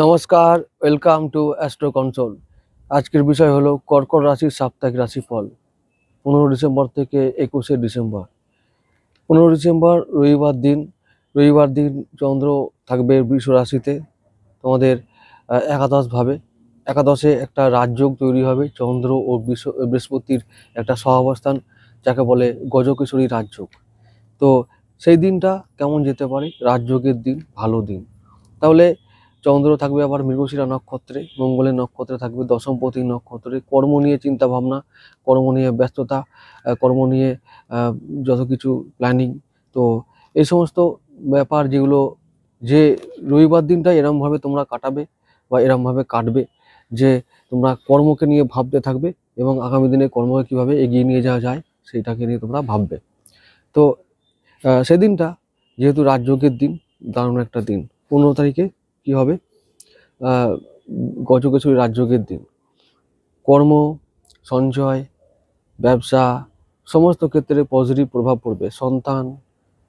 নমস্কার welcome to astro console আজকের বিষয় হলো কর্কট রাশির সাপ্তাহিক রাশিফল, পনেরো ডিসেম্বর থেকে একুশে ডিসেম্বর। পনেরো ডিসেম্বর রবিবার দিন রবিবার দিন চন্দ্র থাকবে বৃষ রাশিতে। তোমাদের একাদশভাবে। একাদশে একটা রাজযোগ তৈরি হবে, চন্দ্র ও বৃহস্পতির একটা সহাবস্থান, যাকে বলে গজকেশরী রাজযোগ। তো সেই দিনটা কেমন যেতে পারে? রাজযোগের দিন, ভালো দিন। তাহলে চন্দ্র থাকবে আবার মৃগশিরা নক্ষত্রে, মঙ্গলের নক্ষত্রে থাকবে দশমপতি নক্ষত্রে। কর্ম নিয়ে চিন্তা ভাবনা কর্ম নিয়ে ব্যস্ততা কর্ম নিয়ে যত কিছু প্ল্যানিং তো এই সমস্ত ব্যাপার যেগুলো যে রবিবার দিনটা এরমভাবে তোমরা কাটাবে বা এরমভাবে কাটবে যে তোমরা কর্মকে নিয়ে ভাবতে থাকবে এবং আগামী দিনে কর্মকে কীভাবে এগিয়ে নিয়ে যাওয়া যায় সেইটাকে নিয়ে তোমরা ভাববে। তো সেদিনটা যেহেতু রাজযোগের দিন দারুণ একটা দিন। পনেরো তারিখে কি হবে? আহ, গজকেশরী রাজযোগের দিন। কর্ম সঞ্চয় ব্যবসা সমস্ত ক্ষেত্রে পজিটিভ প্রভাব পড়বে। সন্তান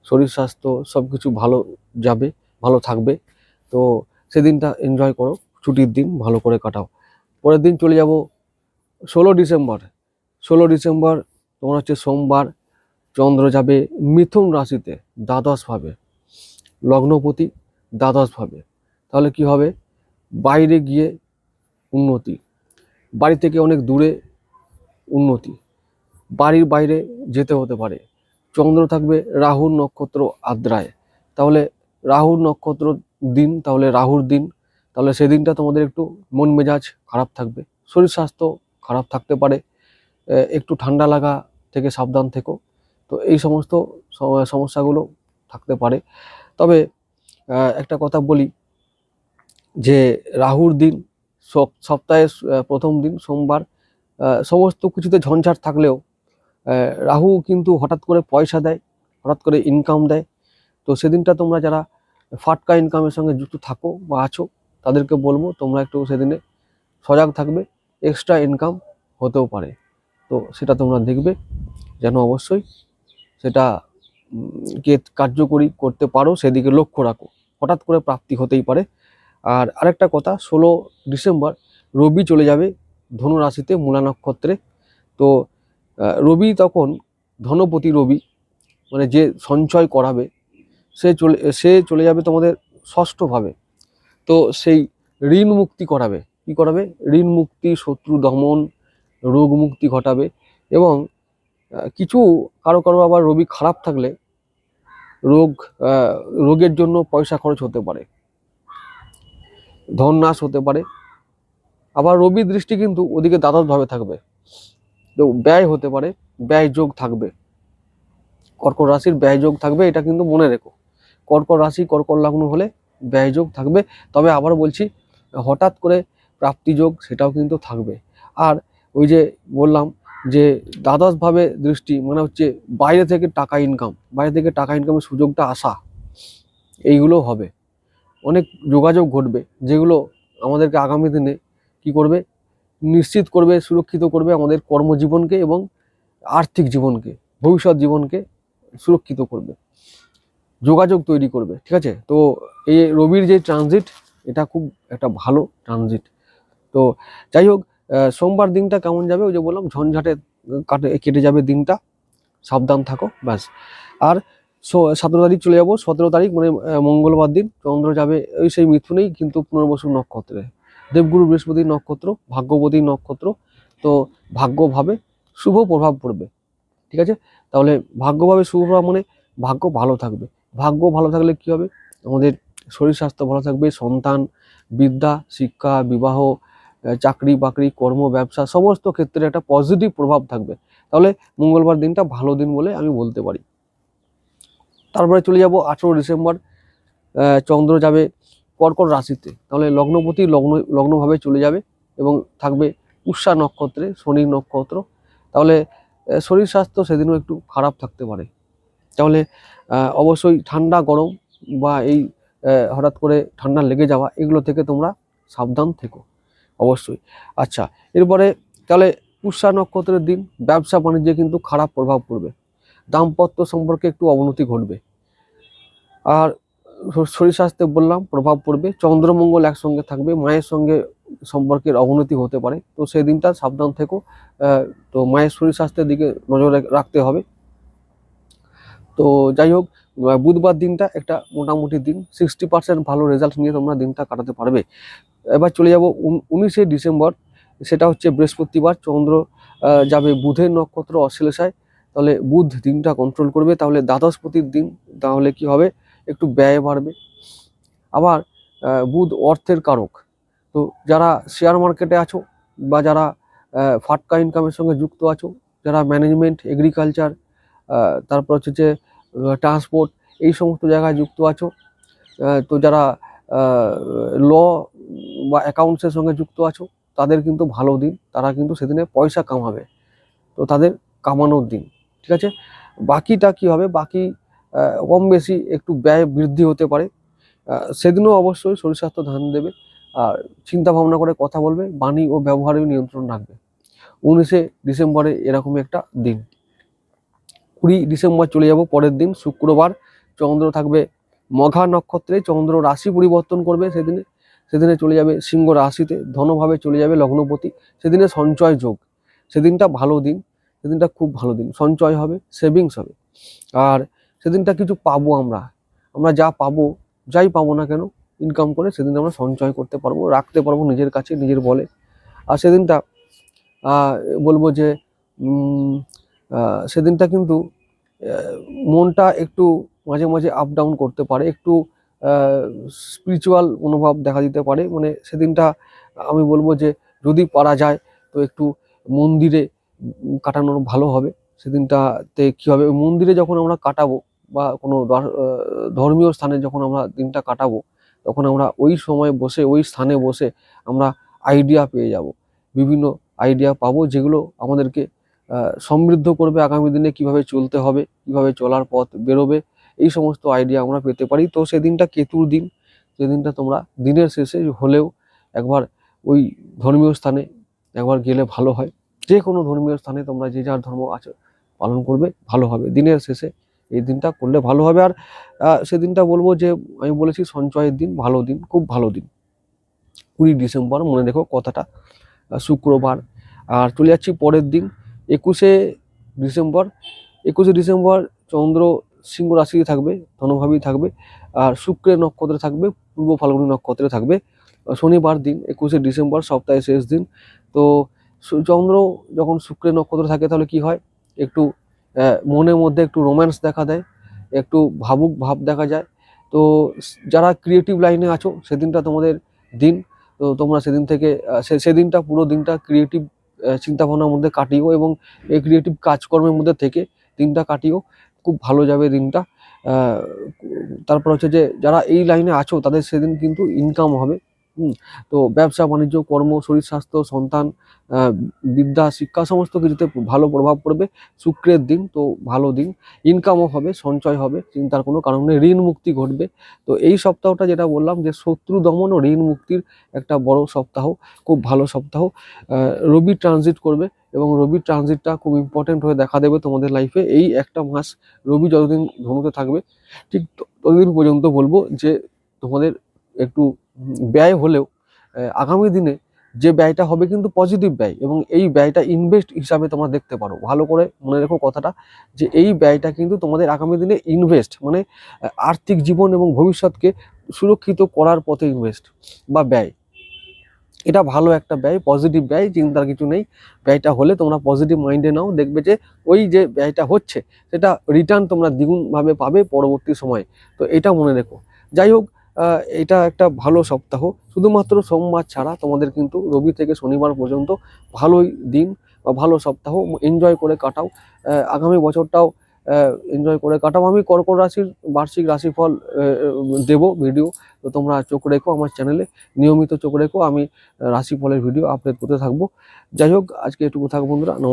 শরীর স্বাস্থ্য সব কিছু ভালো যাবে, ভালো থাকবে। তো সেদিনটা এনজয় করো, ছুটির দিন ভালো করে কাটাও। পরের দিন চলে যাব ষোলো ডিসেম্বর। ষোলো ডিসেম্বর, তোমার হচ্ছে সোমবার, চন্দ্র যাবে মিথুন রাশিতে দ্বাদশভাবে লগ্নপতি দ্বাদশভাবে তাহলে কি হবে? বাইরে গিয়ে উন্নতি। বাড়ি থেকে অনেক দূরে উন্নতি। বাড়ির বাইরে যেতে হতে পারে। চন্দ্র থাকবে রাহুর নক্ষত্র আদ্রায়। তাহলে রাহুর নক্ষত্র দিন, তাহলে রাহুর দিন, তাহলে সেদিনটা তোমাদের একটু মন মেজাজ খারাপ থাকবে, শরীর স্বাস্থ্য খারাপ থাকতে পারে একটু ঠান্ডা লাগা থেকে সাবধান থেকো, তো এই সমস্ত সমস্যাগুলো থাকতে পারে। তবে একটা কথা বলি যে রাহুর দিন, সপ- সপ্তাহের প্রথম দিন, সোমবার সমস্ত কিছুতে ঝঞ্ঝাট থাকলেও রাহু কিন্তু হঠাৎ করে পয়সা দেয়, হঠাৎ করে ইনকাম দেয়। তো সেদিনটা তোমরা যারা ফাটকা ইনকামের সঙ্গে যুক্ত থাকো বা আছো, তাদেরকে বলব তোমরা একটু সেদিনে সজাগ থাকবে এক্সট্রা ইনকাম হতেও পারে। তো সেটা তোমরা দেখবে, যেন অবশ্যই সেটা কে কার্যকরী করতে পারো সেদিকে লক্ষ্য রাখো। হঠাৎ করে প্রাপ্তি হতেই পারে। আর আরেকটা কথা, ষোলো ডিসেম্বর রবি চলে যাবে ধনু রাশিতে মূলা নক্ষত্রে। তো রবি তখন ধনপতি রবি মানে যে সঞ্চয় করাবে, সে চলে সে চলে যাবে তোমাদের ষষ্ঠভাবে। তো সেই ঋণ মুক্তি করাবে। কি করাবে? ঋণ মুক্তি, শত্রু দমন, রোগ মুক্তি ঘটাবে এবং কিছু কারও কারও আবার রবি খারাপ থাকলে রোগ রোগের জন্য পয়সা খরচ হতে পারে। ধন নাশ হতে পারে। আবার রবি দৃষ্টি কিন্তু ওদিকে দ্বাদশভাবে থাকবে। ব্যয় হতে পারে ব্যয় যোগ থাকবে। কর্কট রাশির ব্যয় যোগ থাকবে, এটা কিন্তু মনে রেখো। কর্কট রাশি, কর্কট লগ্ন হলে ব্যয় যোগ থাকবে। তবে আবার বলছি, হঠাৎ করে প্রাপ্তি যোগ সেটাও কিন্তু থাকবে। আর ওই যে বললাম যে দ্বাদশভাবে দৃষ্টি মানে হচ্ছে বাইরে থেকে টাকা ইনকাম বাইরে থেকে টাকা ইনকামের সুযোগটা আসা, এইগুলো হবে। অনেক যোগাযোগ ঘটবে, যেগুলো আমাদেরকে আগামী দিনে কি করবে? নিশ্চিত করবে, সুরক্ষিত করবে আমাদের কর্মজীবনকে এবং আর্থিক জীবনকে, ভবিষ্যৎ জীবনকে সুরক্ষিত করবে, যোগাযোগ তৈরি করবে, ঠিক আছে? তো এই রবির যে ট্রানজিট এটা খুব একটা ভালো ট্রানজিট তো যাই হোক সোমবার দিনটা কেমন যাবে? ওই যে বললাম, ঝঞ্ঝাটে কাটে, কেটে যাবে দিনটা। সাবধান থাকো, ব্যাস। আর সতেরো তারিখ চলে যাব। সতেরো তারিখ মানে মঙ্গলবার দিন, চন্দ্র যাবে, ওই সেই মিথুনেই, কিন্তু পুনর্বসু নক্ষত্রে। দেবগুরু বৃহস্পতি নক্ষত্র, ভাগ্যবতী নক্ষত্র, তো ভাগ্যভাবে শুভ প্রভাব পড়বে, ঠিক আছে? তাহলে ভাগ্যভাবে শুভ প্রভাব মানে ভাগ্য ভালো থাকবে। ভাগ্য ভালো থাকলে কি হবে? আমাদের শরীর স্বাস্থ্য ভালো থাকবে, সন্তান, বিদ্যা, শিক্ষা, বিবাহ চাকরি বাকরি, কর্ম, ব্যবসা, সমস্ত ক্ষেত্রে একটা পজিটিভ প্রভাব থাকবে। তাহলে মঙ্গলবার দিনটা ভালো দিন বলে আমি বলতে পারি। তারপরে চলে যাব আঠেরো ডিসেম্বর চন্দ্র যাবে কর্কট রাশিতে, তাহলে লগ্নপতি লগ্ন, লগ্নভাবে চলে যাবে এবং থাকবে উষা নক্ষত্রে, শনি নক্ষত্র। তাহলে শরীর স্বাস্থ্য সেদিনও একটু খারাপ থাকতে পারে। তাহলে অবশ্যই ঠান্ডা, গরম বা এই হঠাৎ করে ঠান্ডা লেগে যাওয়া, এগুলো থেকে তোমরা সাবধান থেকো, অবশ্যই। আচ্ছা এরপরে, তাহলে পুষ্যা নক্ষত্রের দিন, ব্যবসা বাণিজ্যে কিন্তু খারাপ প্রভাব পড়বে। দাম্পত্য সম্পর্কে একটু অবনতি ঘটবে। আর শরীর স্বাস্থ্যে বললাম, প্রভাব পড়বে। চন্দ্রমঙ্গল একসঙ্গে থাকবে, মায়ের সঙ্গে সম্পর্কের অবনতি হতে পারে। তো সেই দিনটা সাবধান থেকো। তো মায়ের শরীর স্বাস্থ্যের দিকে নজর রাখতে হবে। তো যাই হোক বুধবার দিনটা একটা মোটামুটি দিন। সিক্সটি পার্সেন্ট ভালো রেজাল্ট নিয়ে তোমরা দিনটা কাটাতে পারবে। এবার চলে যাব উনিশে ডিসেম্বর। সেটা হচ্ছে বৃহস্পতিবার। চন্দ্র যাবে বুধের নক্ষত্র অশ্লেষায়। তাহলে বুধ দিনটা কন্ট্রোল করবে। তাহলে দ্বাদশপতির দিন। তাহলে কি হবে? একটু ব্যয় বাড়বে। আবার বুধ অর্থের কারক। তো যারা শেয়ার মার্কেটে আছো বা যারা ফাটকা ইনকামের সঙ্গে যুক্ত আছো, যারা ম্যানেজমেন্ট এগ্রিকালচার তারপর হচ্ছে যে ট্রান্সপোর্ট এই সমস্ত জায়গায় যুক্ত আছো তো যারা ল বা অ্যাকাউন্টসের সঙ্গে যুক্ত আছো, তাদের কিন্তু ভালো দিন। তারা কিন্তু সেদিনে পয়সা কামাবে। তো তাদের কামানোর দিন। ঠিক আছে? বাকিটা কি হবে? বাকি কম বেশি একটু ব্যয় বৃদ্ধি হতে পারে। সেদিনও অবশ্যই শরীর স্বাস্থ্য ধ্যান দেবে আর চিন্তা ভাবনা করে কথা বলবে, বাণী ও ব্যবহারে নিয়ন্ত্রণ রাখবে। উনিশে ডিসেম্বরে এরকমই একটা দিন। কুড়ি ডিসেম্বর চলে যাব, পরের দিন শুক্রবার। চন্দ্র থাকবে মঘা নক্ষত্রে, চন্দ্র রাশি পরিবর্তন করবে সেদিনে। সেদিনে চলে যাবে সিংহ রাশিতে, ধনভাবে চলে যাবে লগ্নপতি। সেদিনে সঞ্চয় যোগ। সেদিনটা ভালো দিন, সেদিনটা খুব ভালো দিন। সঞ্চয় হবে, সেভিংস হবে। আর সেদিনটা কিছু পাবো আমরা। আমরা যা পাবো যাই পাবো না কেন ইনকাম করে সেদিন আমরা সঞ্চয় করতে পারব রাখতে পারব নিজের কাছে নিজের বলে। আর সেদিনটা বলব যে সেদিনটা কিন্তু মনটা একটু মাঝে মাঝে আপ ডাউন করতে পারে একটু স্পিরিচুয়াল মনোভাব দেখা দিতে পারে। মানে সেদিনটা আমি বলব যে যদি পারা যায় তো একটু মন্দিরে উম, কাটানো ভালো হবে। সেদিনটাতে কী হবে? মন্দিরে যখন আমরা কাটাবো বা কোনো ধর্মীয় স্থানে যখন আমরা দিনটা কাটাবো, তখন আমরা ওই সময় বসে, ওই স্থানে বসে আমরা আইডিয়া পেয়ে যাব। বিভিন্ন আইডিয়া পাবো যেগুলো আমাদেরকে সমৃদ্ধ করবে আগামী দিনে কীভাবে চলতে হবে, কীভাবে চলার পথ বেরোবে, এই সমস্ত আইডিয়া আমরা পেতে পারি। তো সেদিনটা কেতুর দিন। সেদিনটা তোমরা দিনের শেষে হলেও একবার ওই ধর্মীয় স্থানে একবার গেলে ভালো হয়। যে কোনো ধর্মীয় স্থানে তোমরা যে যার ধর্ম আছে, পালন করবে, ভালো হবে। দিনের শেষে এই দিনটা করলে ভালো হবে। আর সেদিনটা বলব যে, আমি বলেছি সঞ্চয়ের দিন ভালো দিন, খুব ভালো দিন। কুড়ি ডিসেম্বর, মনে রেখো কথাটা। শুক্রবার। আর চলে যাচ্ছি পরের দিন, একুশে ডিসেম্বর। একুশে ডিসেম্বর চন্দ্র সিংহ রাশিতে থাকবে, ধনভাবেই থাকবে। আর শুক্রের নক্ষত্রে থাকবে, পূর্ব ফাল্গুনী নক্ষত্রে থাকবে। শনিবার দিন, একুশে ডিসেম্বর, সপ্তাহের শেষ দিন। তো চন্দ্র যখন শুক্রের নক্ষত্রে থাকে তাহলে কি হয়? একটু মনের মধ্যে একটু রোম্যান্স দেখা দেয়, একটু ভাবুক ভাব দেখা যায়। তো যারা ক্রিয়েটিভ লাইনে আছো, সেদিনটা তোমাদের দিন। তো তোমরা সেদিন থেকে সেদিনটা পুরো দিনটা ক্রিয়েটিভ চিন্তাভাবনার মধ্যে কাটিও এবং এই ক্রিয়েটিভ কাজকর্মের মধ্যে থেকে দিনটা কাটিও। খুব ভালো যাবে দিনটা। তারপর হচ্ছে যে, যারা এই লাইনে আছো, তাদের সেদিন কিন্তু ইনকাম হবে। হুম, তো ব্যবসা, বাণিজ্য, কর্ম, শরীর, স্বাস্থ্য, সন্তান বিদ্যা, শিক্ষা, সমস্ত কিছুতে ভালো প্রভাব পড়বে। শুক্রের দিন, তো ভালো দিন। ইনকামও হবে, সঞ্চয় হবে, চিন্তার কোনো কারণ ঋণ মুক্তি ঘটবে। তো এই সপ্তাহটা যেটা বললাম যে শত্রু দমন ও ঋণ মুক্তির একটা বড় সপ্তাহ, খুব ভালো সপ্তাহ। রবি ট্রানজিট করবে এবং রবি ট্রানজিটটা খুব ইম্পর্টেন্ট হয়ে দেখা দেবে তোমাদের লাইফে এই একটা মাস রবি যতদিন ধনুতে থাকবে, ঠিক ততদিন পর্যন্ত বলব যে তোমাদের একটু ব্যয় হলেও আগামী দিনে যে ব্যয়টা হবে কিন্তু পজিটিভ ব্যয় এবং এই ব্যয়টা ইনভেস্ট হিসাবে তোমরা দেখতে পারো। ভালো করে মনে রেখো কথাটা যে এই ব্যয়টা কিন্তু তোমাদের আগামী দিনে ইনভেস্ট মানে আর্থিক জীবন এবং ভবিষ্যৎকে সুরক্ষিত করার পথে ইনভেস্ট বা ব্যয়। এটা ভালো একটা ব্যয় পজিটিভ ব্যয়, চিন্তার কিছু নেই। ব্যয়টা হলে তোমরা পজিটিভ মাইন্ডে নাও, দেখবে যে ওই যে ব্যয়টা হচ্ছে, সেটা রিটার্ন তোমরা দ্বিগুণভাবে পাবে পরবর্তী সময়ে। তো এটা মনে রেখো। যাই হোক এটা একটা ভালো সপ্তাহ। শুধুমাত্র সোমবার ছাড়া তোমাদের কিন্তু রবি থেকে শনিবার পর্যন্ত ভালোই দিন বা ভালো সপ্তাহ। এনজয় করে কাটাও। আগামী বছরটাও এনজয় করে কাটাও। আমি কর্কট রাশির বার্ষিক রাশিফল দেব ভিডিও তো তোমরা চোখ রেখো আমার চ্যানেলে নিয়মিত চোখ রেখো। আমি রাশিফলের ভিডিও আপলোড করতে থাকব। যাই হোক, আজকে এটুকু থাকব বন্ধুরা।